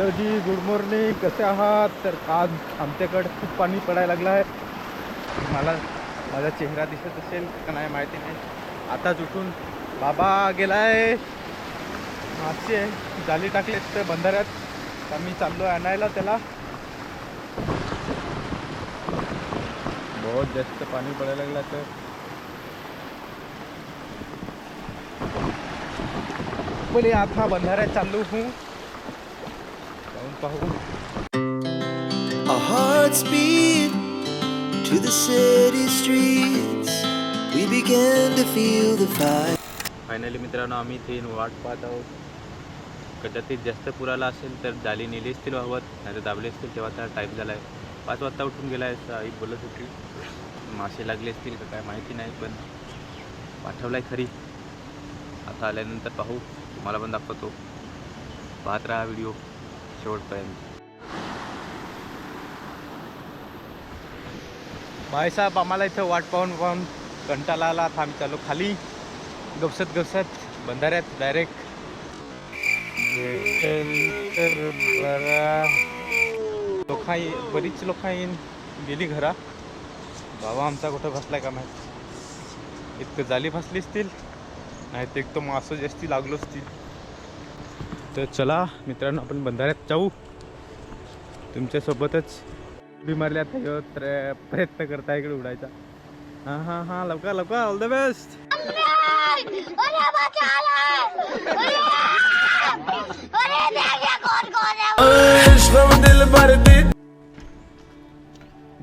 Hello जी good morning कसे आहात? तर आज आमच्याकडे खूप पाणी पडायला लागलं आहे. मला माझा चेहरा दिसत असेल का नाही माहिती नाही. आताच उठून बाबा गेलाय. मासे जाली टाकलेत तर बंधाऱ्यात. तर मी चाललो आणायला त्याला. बहुत जास्त पाणी पडायला लागलं तर पहिले आता बंधाऱ्यात चाललो हूँ. पाहू. Hearts beat to the city streets. We began to feel the fire. Finally मित्रांनो आम्ही इथे वाट पाहत आहोत. कदाचित जास्त पुराला असेल तर जाली नेली असतील वाहवत नाही तर दाबले असतील तेव्हा त्याला टाईप झाला आहे पाच वाजता उठून गेला आहे आई बोलत होती. मासे लागले असतील का काय माहिती नाही पण पाठवला आहे खरी. आता आल्यानंतर पाहू. तुम्हाला पण दाखवतो. पाहत राहा व्हिडिओ शेवटपर्यंत भाईसाहेब आम्हाला इथं वाट पाहून पाहून कंटाळा आला. आता आम्ही चालू खाली. गपसत गपसत बंधाऱ्यात डायरेक्ट लोक बरीच लोक येईन गेली घरा. बाबा आमचा कुठं फसलाय का माहीत? इतकं जाली फसली असतील नाही तर एक तर मासं जास्ती लागलो असतील तर चला मित्रांनो आपण बंधाऱ्यात जाऊ. तुमच्यासोबतच उडी मारली आता तर प्रयत्न करता इकडे उडायचा. हां हां हां लवकर लवकर ऑल द बेस्ट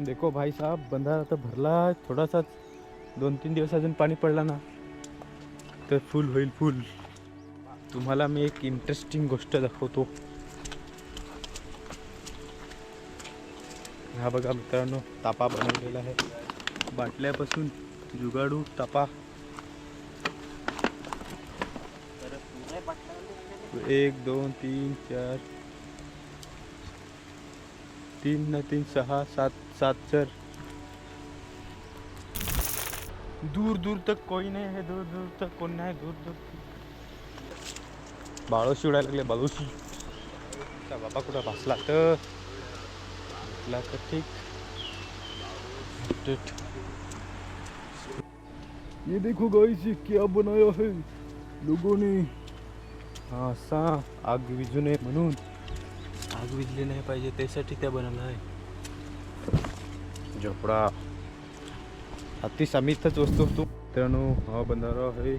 देखो भाई साहब बंधारा तर भरला थोडासा दोन तीन दिवस अजून पाणी पडला ना. तर फुल होईल फुल तुम्हाला मी एक इंटरेस्टिंग गोष्ट दाखवतो. हा बघा मित्रांनो, तापा बनवलेला आहे. बाटल्यापासून जुगाडू तापा. एक, दोन, तीन, चार. तीन न तीन, सहा, सात सात सर दूर दूर तक कोई नहीं है, दूर दूर तक कोण नाही दूर दूर बाळोशी उडायला लागले बाळोशी त्या बाबा कुठं भासला तर? भासला तर ठीक. ये देखो गाइस ये क्या बनाया है? लोगों ने। हा असा आग विजू नये म्हणून. आग विजली नाही पाहिजे त्यासाठी त्या बनवलं आहे. झोपडा. अतिश आम्ही इथंच वस्तू. होतो मित्रांनो हा बंधारा आहे.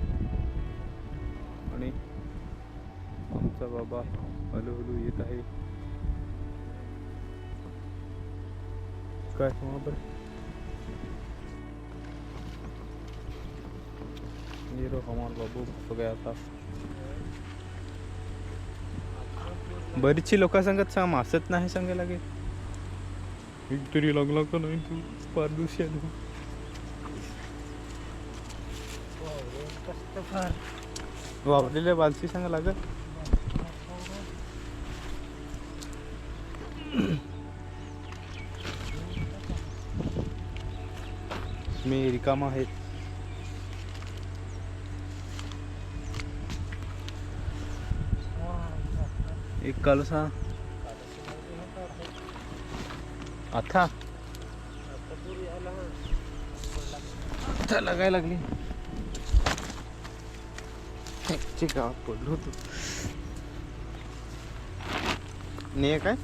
आणि आमचा बाबा हळूहळू येत आहे. काय वहाँ पर ये रो हमारा बाबू फस गया था. बरीचशी लोक सांगत सा मासत नाही सांगाय लागे. एक तरी लागला का नाही तू? फार दिवशी. आलो वावरलेल्या बालसी सांगा लागत? मी रिकामा आहे. एक कलसा आता? आता लगाय लागली. ची गावात पडलो होतो. नाही काय?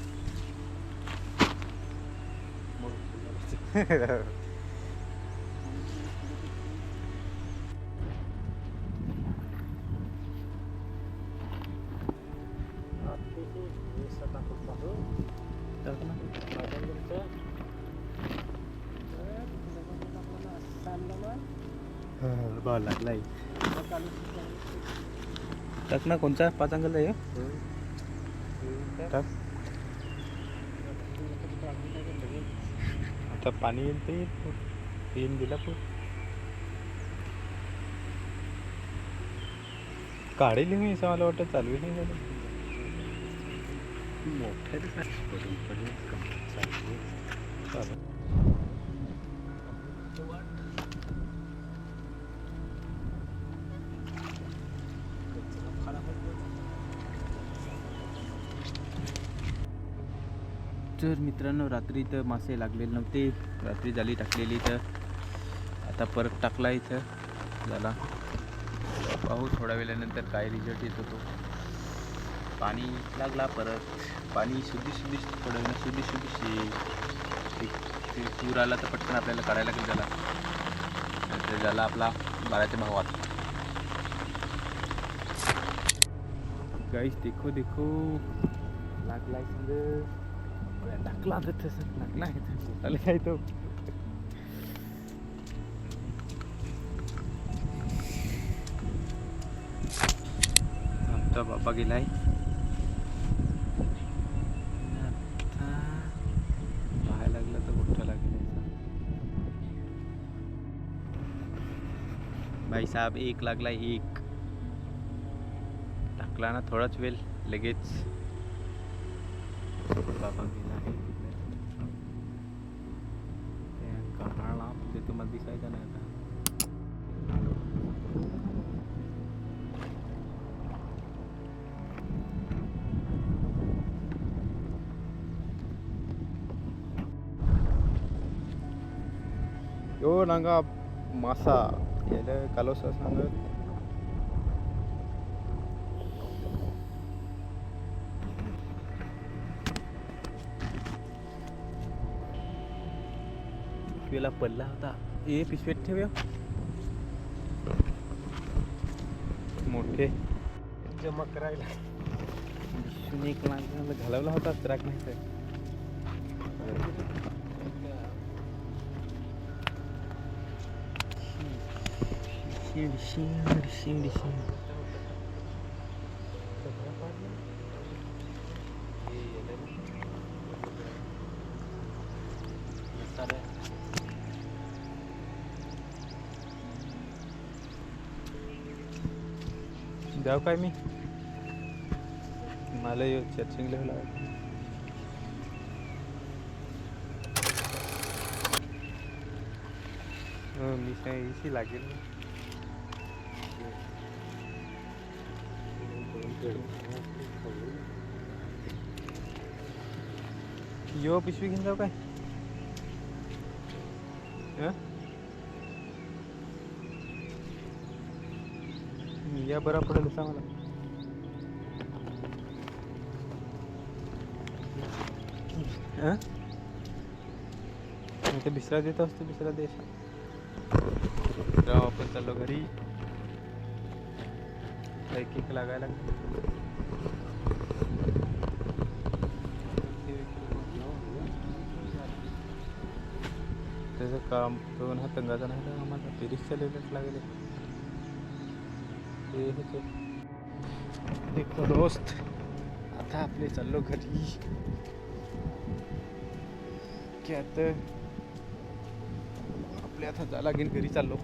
बा लागलाय. टाक ना कोणचा? पाच अंगल आहे? टाक. आता पाणी येईल ते येईल दिला पूर. काढेल मी असं मला वाटतं चालू नाही झालं. चालेल. तर मित्रांनो रात्री इथं मासे लागलेले नव्हते. रात्री जाली टाकलेली तर आता परत टाकला इथं. झाला. पाहू थोड्या वेळानंतर काय रिझल्ट येतो तो. पाणी लागला परत. पाणी शुद्धी शुद्धी थोड्या वेळानं शुद्धी शुद्धी. येईल ते पूर आला तर पटकन आपल्याला काढायला लागेल झाला तर झाला आपला बाराच्या भावात. गाईस देखो देखो. लागलाय संग टाकला तर तसं लागला आहे काय तो. आमचा बाबा गेलाय. पाहायला तर भाई साहेब एक लागलाय एक. टाकला ना थोडाच वेळ लगेच. बाबा गेला आहे त्या काळा ते तुम्हाला दिसायचं नाही आता यो नांगा मासा याला कालोसा सांगत पिशवीला पडला होता. ए पिशवीत ठेव ह्यो. मोठे. जमा करायला. पिशवीने एक लागला घालवला होता त्राक नाही तर. शिड शिड शिड शिड. जाऊ काय मी मला यो चर्चिंग लेवला हो मी काय इशी लागेल यो पिशवी घेऊन जाऊ काय या बरा पडेल सांग हं? मी तर दुसरा देत असतो दुसरा देश. राव आपण चाललो घरी. एक एक लागायला त्याचं काम दोन हा तंगाचा नाही ना आम्हाला तिरीसच्या लेवलात लागले. ते देखो दोस्त. आता आपले चाललो घरी. की आता आपल्या आता जा लागेल घरी चाललो.